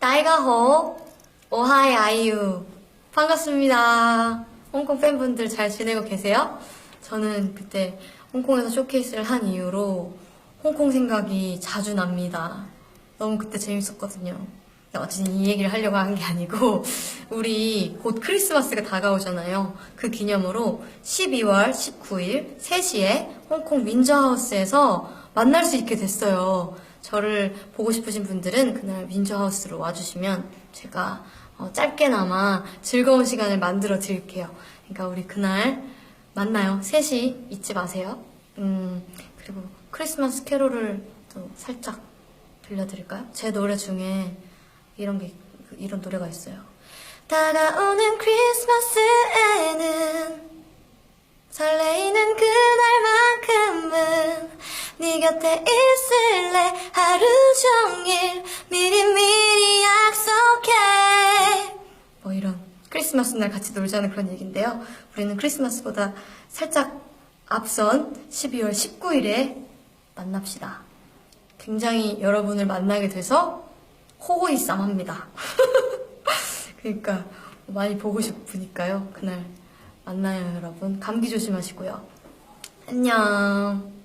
다이가호 오하이 아이유 반갑습니다. 홍콩 팬분들 잘 지내고 계세요? 저는 그때 홍콩에서 쇼케이스를 한 이후로 홍콩 생각이 자주 납니다. 너무 그때 재밌었거든요. 어쨌든 이 얘기를 하려고 한 게 아니고 우리 곧 크리스마스가 다가오잖아요. 그 기념으로 12월 19일 3시에 홍콩 윈저하우스에서 만날 수 있게 됐어요. 저를 보고 싶으신 분들은 그날 윈저하우스로 와주시면 제가 어, 짧게나마 즐거운 시간을 만들어 드릴게요. 그러니까 우리 그날 만나요. 3시 잊지 마세요. 음, 그리고 크리스마스 캐롤을 또 살짝 들려드릴까요? 제 노래 중에 이런 게 이런 노래가 있어요. 다가오는 크리스마스에는 설레이는 그날만큼은 네 곁에 있을래? 하루 종일 미리미리 약속해. 뭐 이런 크리스마스 날 같이 놀자는 그런 얘기인데요. 우리는 크리스마스보다 살짝 앞선 12월 19일에 만납시다. 굉장히 여러분을 만나게 돼서 호호이쌈합니다. 그러니까 많이 보고 싶으니까요. 그날 만나요 여러분. 감기 조심하시고요. 안녕